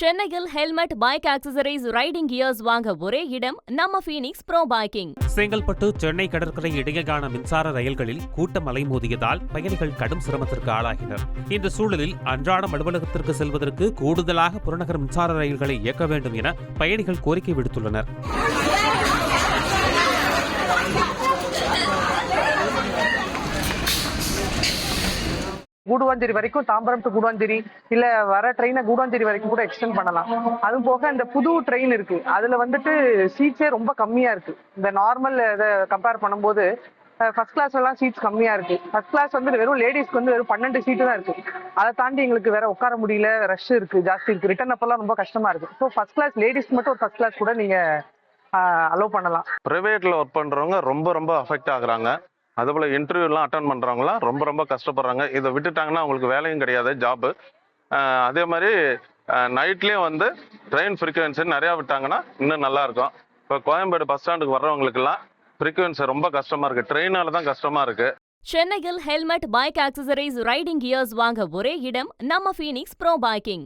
சென்னையில் helmet bike accessories riding gears வாங்க ஒரே இடம் நம்ம Phoenix bro biking Chengalpattu Chennai கடற்கரை இடையேயான மின்சார ரயில்களில் கூட்டம் அலைமோதியதால் பயணிகள் கடும் சிரமத்திற்கு ஆளாகினர். இந்த சூழலில் அன்றாடம் அலுவலகத்திற்கு செல்வதற்கு கூடுதலாக புறநகர் மின்சார ரயில்களை இயக்க வேண்டும் என பயணிகள் கோரிக்கை விடுத்துள்ளனர். கூடுவாஞ்சேரி வரைக்கும் தாம்பரம் டு கூடுவாஞ்சேரி இல்ல வர ட்ரெயினை கூடுவாஞ்சேரி வரைக்கும் கூட எக்ஸ்டெண்ட் பண்ணலாம். அது போக இந்த புது ட்ரெயின் இருக்கு. அதுல வந்துட்டு சீட்ஸே ரொம்ப கம்மியா இருக்கு. இந்த நார்மல் இதை கம்பேர் பண்ணும்போது ஃபர்ஸ்ட் கிளாஸ் எல்லாம் சீட்ஸ் கம்மியா இருக்கு. ஃபர்ஸ்ட் கிளாஸ் வந்து வெறும் லேடிஸ்க்கு வந்து வெறும் பன்னெண்டு சீட்டு தான் இருக்கு. அதை தாண்டி எங்களுக்கு வேற உட்கார முடியல ரஷ் இருக்கு ஜாஸ்தி இருக்கு. ரிட்டர்ன் அப்பெல்லாம் ரொம்ப கஷ்டமா இருக்கு. ஸோ ஃபர்ஸ்ட் கிளாஸ் லேடிஸ்க்கு மட்டும் ஒரு ஃபர்ஸ்ட் கிளாஸ் கூட நீங்க அலோவ் பண்ணலாம். பிரைவேட்ல ஒர்க் பண்றவங்க ரொம்ப ரொம்ப அஃபெக்ட் ஆகுறாங்க. அதே போல் இன்டர்வியூலாம் அட்டன் பண்ணுறவங்களாம் ரொம்ப ரொம்ப கஷ்டப்படுறாங்க. இதை விட்டுட்டாங்கன்னா அவங்களுக்கு வேலையும் கிடையாது ஜாப்பு அதே மாதிரி நைட்லேயும் வந்து ட்ரெயின் ஃப்ரீக்குவென்சி நிறையா விட்டாங்கன்னா இன்னும் நல்லாயிருக்கும் இப்போ கோயம்பேடு பஸ் ஸ்டாண்டுக்கு வர்றவங்களுக்குலாம் ஃப்ரீக்குவென்சி ரொம்ப கஷ்டமாக இருக்குது ட்ரெயினால தான் கஷ்டமாக இருக்குது சென்னையில் helmet bike accessories riding gears வாங்க ஒரே இடம் நம்ம ஃபீனிக்ஸ் ப்ரோ பைக்கிங்